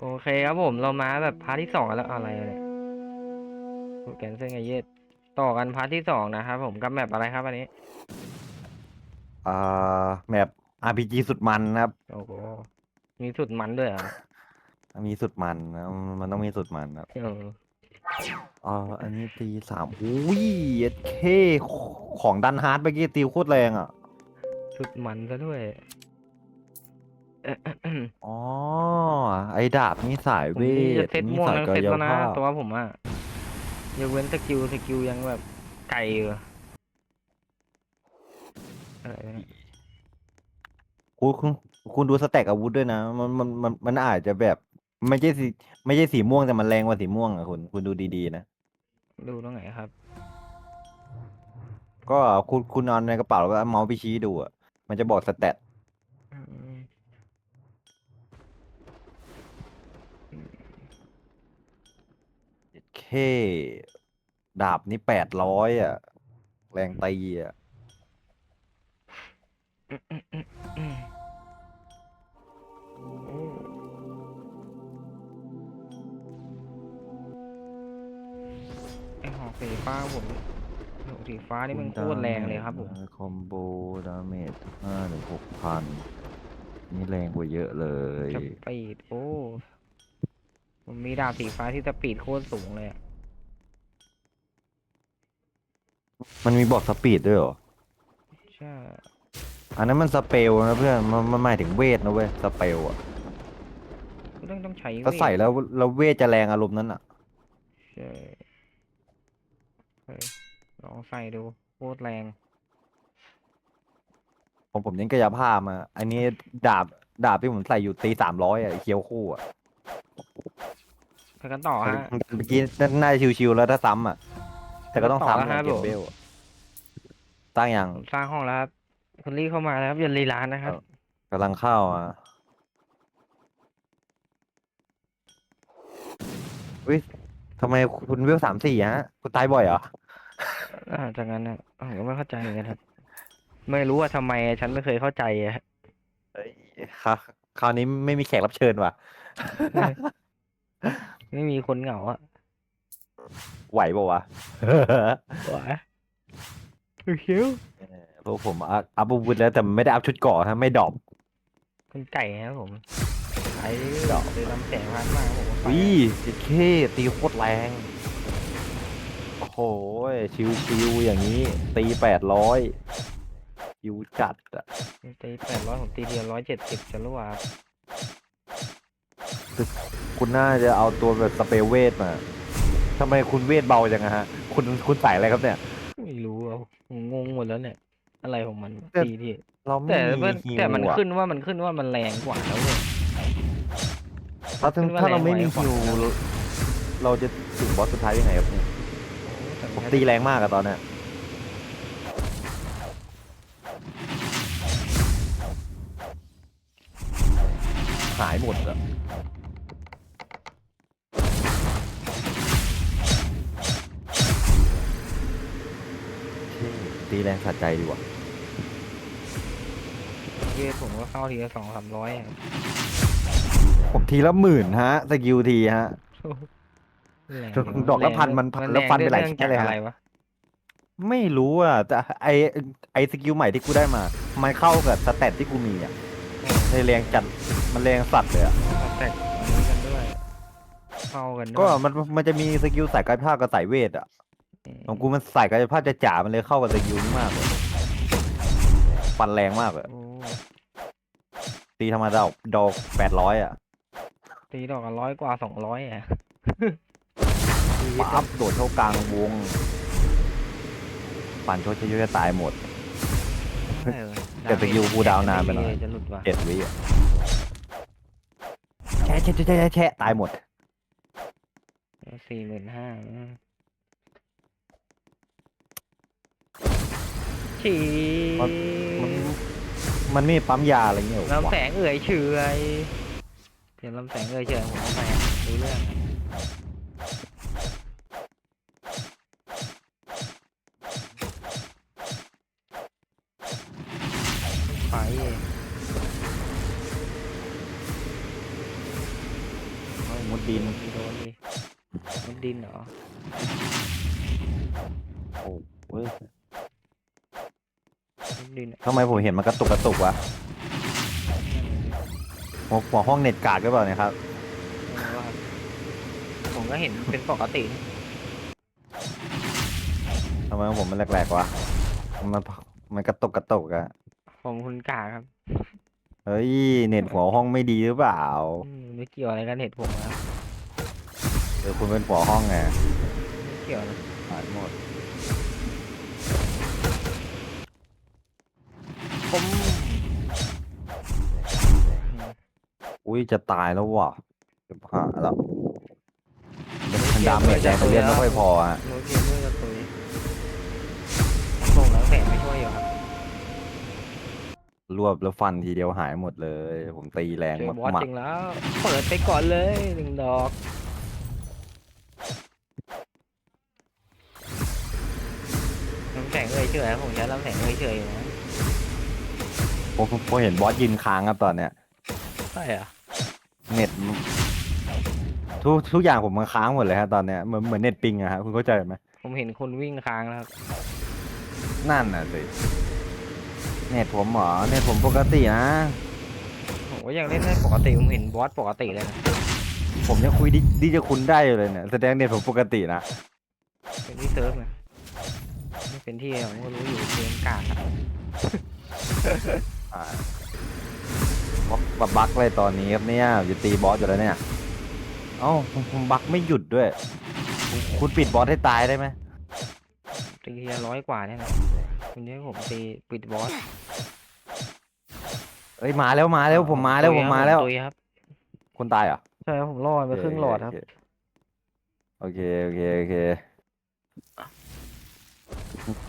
โอเคครับผมเรามาแบบพาร์ทที่สองกันแล้วอะไรเนี่ยโปรแกรมเส้นไงเย็ดต่อกันพาร์ทที่สองนะครับผมกับแมปอะไรครับอันนี้อ่าแมป RPG สุดมันนะครับ โอ้โหมีสุดมันด้วยเหรอะมีสุดมันนะมันต้องมีสุดมันนะครับเอออ่าอันนี้ตีสามอุ้ยเอ็ดเคของดันฮาร์ดเมื่อกี้ตีโคตรแรงอะสุดมันซะด้วยเอ่ออ๋อ ไอ้ดาบนี่สายผมเวนี่จะทเซตนี่ม่วงสายทั้งกาเซตยแล้วนะภาพตัวผมอะยกเว้นสกิลสกิลยังแบบไกลอยู่อะไรวะเนี่ยคุณคุณคุณดูสแต็กอาวุธด้วยนะ มันมันมันมันอาจจะแบบ ไม่ใช่สีไม่ใช่สีม่วงแต่มันแรงกว่าสีม่วงอะคุณคุณดูดีๆนะ ดูตรงไหนครับ ก็คุณคุณเอาในกระเป๋าแล้วก็เอาเมาส์ไปชี้ดูอะมันจะบอกสแตทอืม เคดาบนี่แปดร้อยอะ แรงตีอะอืมโอ้ไอหอกสีฟ้าผมหอกสีฟ้านี่มันโคตรแรงเลยครับผม คอมโบดาเมจห้าถึงหกพันนี่แรงกว่าเยอะเลยสปีดโอ้ ผมมีดาบสีฟ้าที่สปีดโคตรสูงเลยอะ มันมีบอกสปีดด้วยเหรอ ใช่ อันนั้นมันสเปลนะเพื่อน มันมันหมายถึงเวทนะเว้ย สเปลอะเรื่องต้องใช้ถ้าเวทใส่แล้วแล้วเวทจะแรงอารมณ์นั้นอะใช่เฮ้ยลองใส่ดูโคตรแรง ผมผมยังกายภาพมา อันนี้ดาบดาบที่ผมใส่อยู่ตีสามร้อยอะไอ้เคียวคู่อะไปกันต่อฮะ เมื่อกี้น่าจะชิวๆแล้วถ้าซ้ำอะ แต่ก็ต้องต่อแล้วซ้ำฮะอะเก็ผบมเบลอะตั้งอย่างผมสร้างห้องแล้วครับคุณรีบเข้ามาแล้วครับอย่าลีลานะครับเออกำลังเข้าอะวิทำไมคุณเวลสามสี่ฮะ คุณตายบ่อยเหรออ่าจากนั้นนะผมก็ไม่เข้าใจเหมือนกันครับ ไม่รู้ว่าทำไมฉันไม่เคยเข้าใจอะเอ้ยคราวคราวนี้ไม่มีแขกรับเชิญว่ะ ไม่มีคนเหงาอะ ไหวป่าวะหวะคิวเออพวกผมอัพอัพอาวุธแล้วแต่ไม่ได้อัพชุดเกราะฮะไม่ดรอป คุณไก่ครับผมไอ้ดอกเลยลำแสงพันมากผมว่าไปวิจิเคตีโคตรแรง โอ้โหชิวชิวๆอย่างนี้ ตีแปดร้อยชิวจัดอะตีแปดร้อยผมตีเดียวร้อยเจ็ดสิบจะรู้ว่าคุณน่าจะเอาตัวแบบสเปรย์เวทมา ทำไมคุณเวทเบาจังอะฮะ คุณคุณใส่อะไรครับเนี่ย ไม่รู้อะผมงงหมดแล้วเนี่ย อะไรของมันแต่ ตีที่เราไม่แต่มีมันฮิวแต่มันอะขึ้นว่ามันขึ้นว่ามันแรงกว่าแล้วเว้ย ถ้าถ้าขึ้นว่าถ้าเราไม่แรงมีกว่า ฮิวเราเราจะถึงบอสสุดท้ายยังไงครับเนี่ยโอ้แต่ผมมันตีแรงมากอะตอนเนี้ยหายหมดอะ ตีแรงสะใจดีว่ะเวทผมก็เข้าทีละสองสามร้อยอะผมทีละหมื่นฮะสกิลทีฮะ แรงดอกละพันมันแรงแล้วฟันไปหลายเรื่องแค่เลยฮะ อะไรวะไม่รู้อะแต่ไอไอสกิลใหม่ที่กูได้มา มันเข้ากับสเตตที่กูมีอะในแรงจัดมันแรงสัตว์เลยอะแตกอันนี้กันด้วยเข้ากันด้วยก็มันมันจะมีสกิลสายกายภาพกับสายเวทอะ ของกูมันสายกายภาพจะจ๋ามันเลยเข้ากับสกิลนี้มากเลยฟันแรงมากเลยโอ้ตีธรรมดาดอกแปดร้อยอะ ตีดอกละร้อยกว่าสองร้อยอะปั๊บโดดเข้ากลางวงปั่นโชดจะยุ่จะตายหมดเออแต่สกิลกูดาวนานไปหน่อยจะหลุดว่ะเจ็ดวิอะแช่แช่แช่แช่แช่ตายหมดสี่หมื่นห้า ฉีมันมันมันไม่มีปั๊มยาอะไรเงี้ยเหรอลำวะ แสงเอ่ยเฉยเดี๋ยวลำแสงเอ่ยเฉยผมเอาไปดูเรื่อง ดดินอะทำไมผมเห็นมันกระตุกกระตุกวะหัวหัวห้องเน็ตกากหรือเปล่าเนี่ยครับไม่รู้ว่าครับ ผมก็เห็นเป็นปกตินะทำไมของผมมันแหลกๆวะ มันมันกระตุกกระตุกอะผมคุณกาครับเฮ้ย เน็ตหัวห้องไม่ดีหรือเปล่าอืมไม่เกี่ยวอะไรกันเห็นผมครับเออคุณเป็นหัวห้องไงไม่เกี่ยวนะหายหมด ผมอืมอุ้ยจะตายแล้วว่ะเกือบหาแล้วมันดาเมจแรงแต่เลือดไม่ค่อยพอฮะโนเกมเมอร์จะตุยผมส่งแล้วแสงไม่ช่วยอยู่ครับรวบแล้วฟันทีเดียวหายหมดเลย ผมตีแรงเจอมากบอสมากจริงแล้ว เปิดไปก่อนเลยหนึ่งดอกน้ำแข็งเอ่ยเฉยผมใช้น้ำแข็งเอ่ยเฉยอยู่นะ ผมผมเห็นบอสยืนค้างครับตอนเนี้ยใช่เหรอเน็ตมันทุกทุกอย่างผมมันค้างหมดเลยฮะตอนเนี้ยเหมือนเหมือนเน็ตปิงอะฮะคุณเข้าใจไหมผมเห็นคนวิ่งค้างแล้วครับนั่นน่ะสิเน็ตผมเหรอเน็ตผมปกตินะผมก็ยังเล่นได้ปกติผมเห็นบอสปกติเลยนะผมยังคุยดิดิจะคุณได้อยู่เลยเนี่ยแสดงเน็ตผมปกตินะเป็นที่เซิร์ฟไงไม่เป็นที่ผมก็รู้อยู่เกมกากครับ อ่าบล็อกบักบักเลยตอนนี้ครับเนี่ยจะตีบอสอยู่แล้วเนี่ย เอ้าผมผมบักไม่หยุดด้วย คุณคุณปิดบอสให้ตายได้ไหมตีทีละร้อยกว่าเนี่ยนะคุณจะให้ผมตีปิดบอสเอ้ยมาแล้วมาแล้วผมมาแล้วผมมาแล้ว ตุยครับคนตายเหรอใช่ครับผมรอดไปครึ่งหลอดครับโอเคโอเคโอเค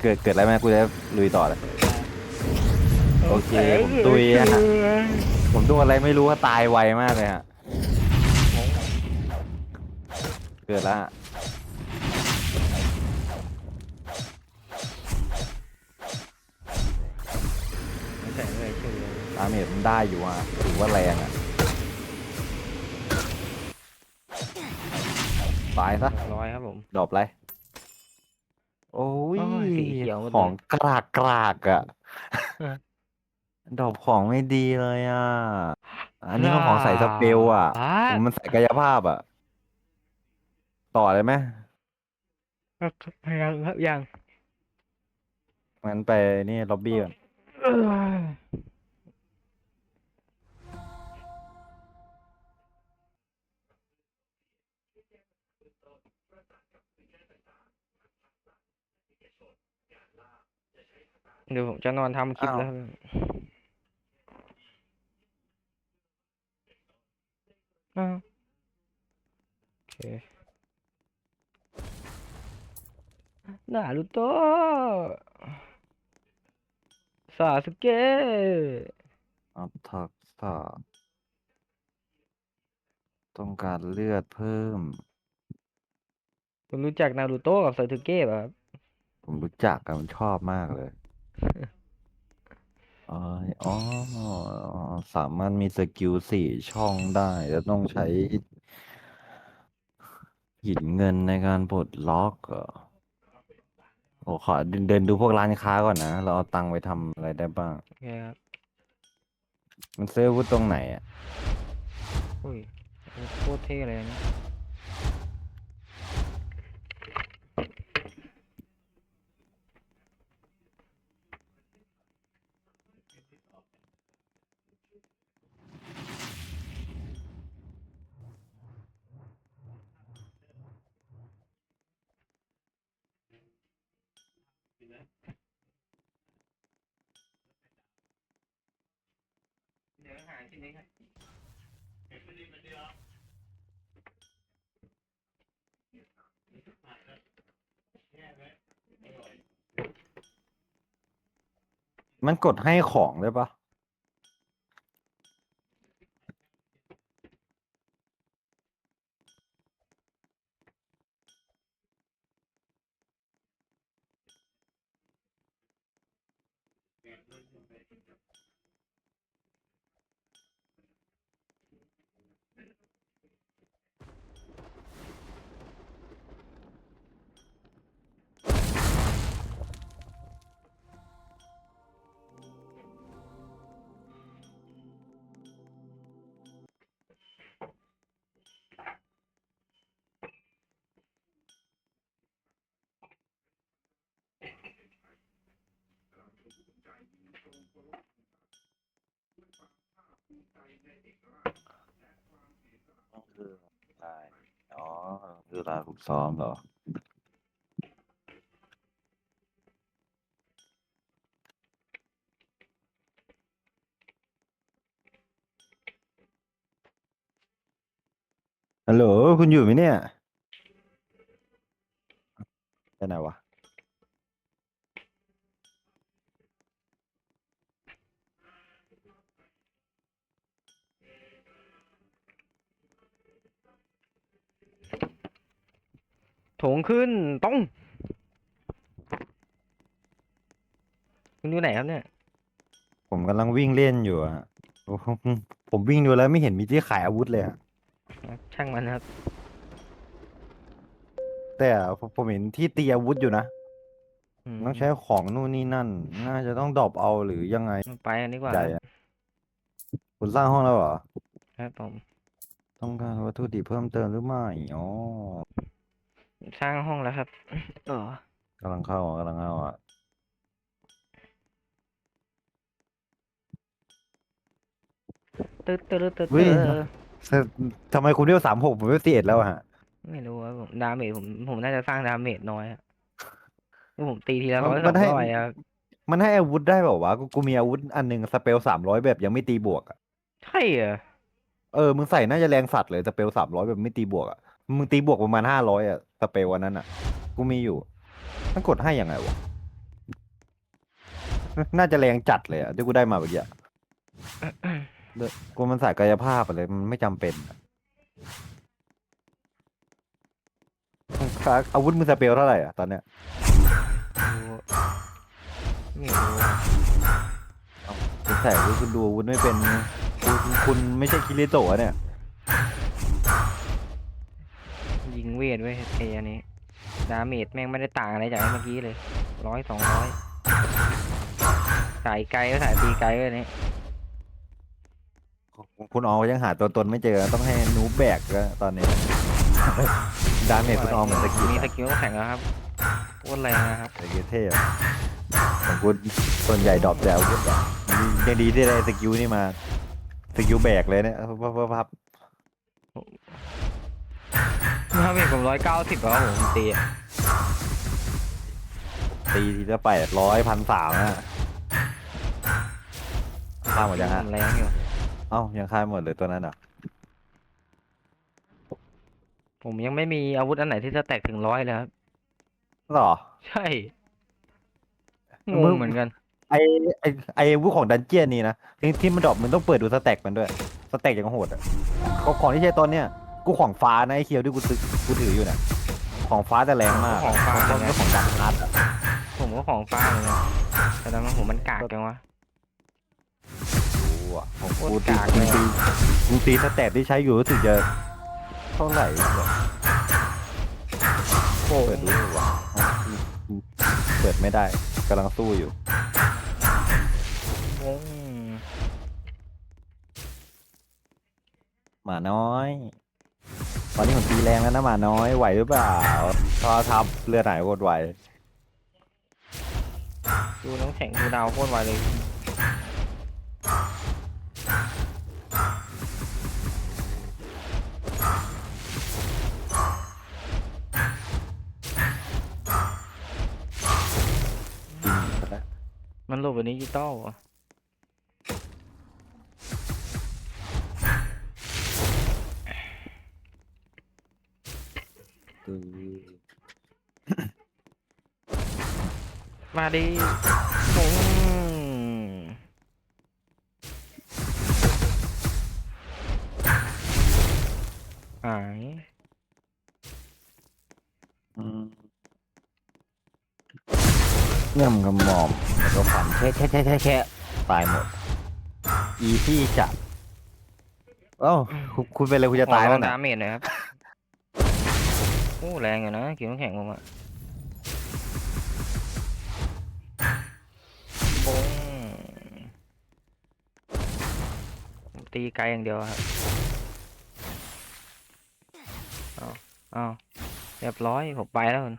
เกิดเกิดอะไรไหมกูจะลุยต่อเลย โอเคผมตุยอะผมดูอะไรไม่รู้ว่าตายไวมากเลยฮะเกิดแล้วฮะไม่ใช่เลยชื่อดาเมจมันได้อยู่อะถือว่าแรงอะตายซะร้อยครับผม ดรอปไรโอ้ยโอ้ยสีเขียวหมดเลย ของกรากกรากอะฮะ ดรอปของไม่ดีเลยอะ อันนี้ก็ของใส่สเปลอะ อ่าผมมันใส่กายภาพอะ ต่อเลยไหมยังครับยังงั้นไปนี่ล็อบบี้ก่อนเอ้ยเดี๋ยวผมจะนอนทำคลิปแล้วครับ อ้าวโอเคนารูโตะซาสึเกะอัพทักษะต้องการเลือดเพิ่ม คุณรู้จักนารูโตะกับซาสึเกะป่ะครับผมรู้จักกันผมชอบมากเลย อ๋ออ๋อสามารถมีสกิลสี่ช่องได้แล้วต้องใช้หินเงินในการปลดล็อกเหรอโอ้ขอเดินดูพวกร้านค้าก่อนนะ เราเอาตังค์ไปทำอะไรได้บ้าง โอเคครับมันซื้ออาวุธตรงไหนอะ อุ้ยโคตรเท่เลยอันนี้ เดี๋ยวหาที่นี้ครับมันกดให้ของได้ปะ making them คือลายอ๋อคือลาฝึกซ้อมเหรอ ฮัลโหล คุณอยู่ไหมเนี่ยไปไหนวะ ถงขึ้นต้องคุณอยู่ไหนครับเนี่ย ผมกำลังวิ่งเล่นอยู่อะผมผมวิ่งดูแล้วไม่เห็นมีที่ขายอาวุธเลยอะช่างมันนะครับแต่ผมผมเห็นที่ตีอาวุธอยู่นะ มต้องใช้ของนู่นนี่นั่น น่าจะต้องดรอปเอาหรือยังไงไปกันดีกว่าใจครับอะคุณสร้างห้องแล้วเหรอ ครับผม ต้องการวัตถุดิบเพิ่มเติมหรือไม่ อ๋อ สร้างห้องแล้วครับเออกำลังเข้าอะกำลังเข้าอะตึ๊ดตึ๊ดตึ๊ดตึ๊ดเฮ้ย ตึ๊ดแต่ทำไมคุณเรียกสามหกผมเรียกสี่เอ็ดแล้วอะฮะไม่รู้ครับผมดาเมจผมผมน่าจะสร้างดาเมจน้อยอะคือผมตีทีละมันร้อยสมัอนงให้ร้อยครับมันให้อาวุธได้เปล่าวะกูกูมีอาวุธอันหนึ่งสเปลสามร้อยแบบยังไม่ตีบวกอะใช่เหรอ เออมึงใส่น่าจะแรงสัตว์เลยสเปลสามร้อยแบบไม่ตีบวกอะ มึงตีบวกประมาณห้าร้อยอะสเปลวันนั้นอะกูมีอยู่มันกดให้ยังไงวะ น่าจะแรงจัดเลยอะที่กูได้มาเมื่อกี้อะเดี๋ยวกูมันใส่กายภาพอะไรมันไม่จำเป็นอะค่าอาวุธมึงสเปลเท่าไหร่อะตอนเนี้ยรู้ไม่รู้อะคุณใส่อาวุธคุณดูอาวุธไม่เป็น คุณคุณไม่ใช่คิริโตะเนี่ย เวทไว้ยเออันนี้ ดาเมจแม่งไม่ได้ต่างอะไรจากไอ้เมื่อกี้เลยร้อยสองร้อยสายไกลก็สายตีไกลก็อันนี้คุณออมยังหาตัวตนไม่เจอต้องให้นูแบกแล้วตอนนี้ ดาเมจคุณออมเหมือนสกิลมีอะสกิลแข่งแล้วครับโคตรแรงนะครับสกิลเท่อะของคุณส่วนใหญ่ดรอปแต่อาวุธอะยังดีที่ได้สกิลนี่มาสกิลแบกเลยเนี่ยพับพับพับ ถ้าเป็นผมร้อยเก้าสิบแล้วผมตีอะตีทีละแปดร้อยพันสามอะข้ามหมดยังฮะ ผมแรงอยู่ เอ้า ยังข้ามหมดเลยตัวนั้นอะผมยังไม่มีอาวุธอันไหนที่จะแตกถึงร้อยเลยครับ หรอ ใช่งมึงงเหมือนกัน ไอไอไออาวุธของดันเจียนนี่นะที่ที่มันดรอปมึงต้องเปิดดูสแต็กมันด้วย สแต็กอย่างโหดอะก็ของที่ใช้ตอนเนี้ย กูของฟ้านะไอเคียวที่กูซื้อกูถืออยู่เนี่ยของฟ้าแต่แรงมากของฟ้าเพราะมันของดังนัดอะผมก็ของฟ้าเหมือนกันแต่ตอนนั้นผมมันกากจังวะ กูอะของโคตรกูตีกากกูเลยตีกูตีสแต็กที่ใช้อยู่รู้สึกจะเท่าไหร่วะโอ้เปิดดูดีกว่าเปิดไม่ได้กำลังสู้อยู่งงหมาน้อย ตอนนี้ผมตีแรงแล้วนะหมาน้อยไหวหรือเปล่าทอทับเลือดไหนโคตรไหวดูน้ำแข็งดูดาวโคตรไวเลยมันโหลดเป็นดิจิตอลเหรอะคือมาดิงงหายอืมเงื่อมกระหม่อมแล้วก็ฝันแค่แค่แค่แค่แค่ตายหมด อีซี่จัดเอ้าคุณคุณเป็นอะไรคุณจะตายขอลแล้อวงนะ ดาเมจหน่อยครับโอ้แรงอยู่นะกินน้ำแข็งผมอะบงตีไกลอย่างเดียวครับเอาเอาเรียบร้อยผมไปแล้วคุณ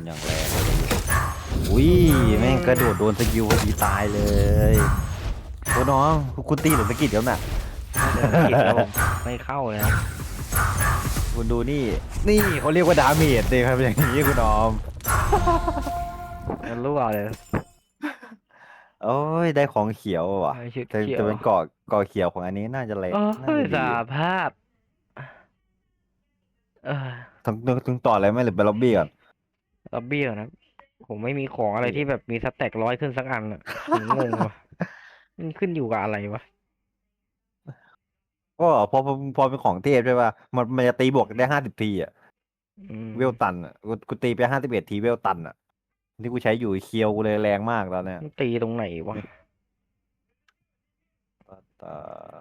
นอย่างแรงเลยอุ้ย งกระโดดโดนสกิลพอดีตายเลยโอ้น้องคุณตีหรือสกิลเดี๋ยวน่ะเดินผิดแล้วผมไม่เข้าเลยนะคุณดูนี่ นี่เขาเรียกว่าดาเมจเลยครับอย่างนี้คุณออมมันรั่วเลย โอ้ยได้ของเขียวว่ะไอ้ชุดจะเขียวจะเป็นเกาะเกาะเขียวของอันนี้น่าจะแรงโอ้น่ายจะดีสาภาพเออถึงถึงถึงต่ออะไรไหมหรือไปล็อบบี้ก่อนล็อบบี้ก่อนนะ ผมไม่มีของอะไรที่แบบมีสแต็กร้อยขึ้นสักอันอะผมงงว่ะมันขึ้นอยู่กับอะไรวะ ก็พอพอพอเป็นของเทพใช่ป่ะมันมันจะตีบวกได้ห้าสิบทีอะอืมเวลตันอะกูกูตีไปห้าสิบเอ็ดทีเวลตันอะ ที่กูใช้อยู่เคียวกูเลยแรงมากตอนเนี้ยมันตีตรงไหนวะเอ่อ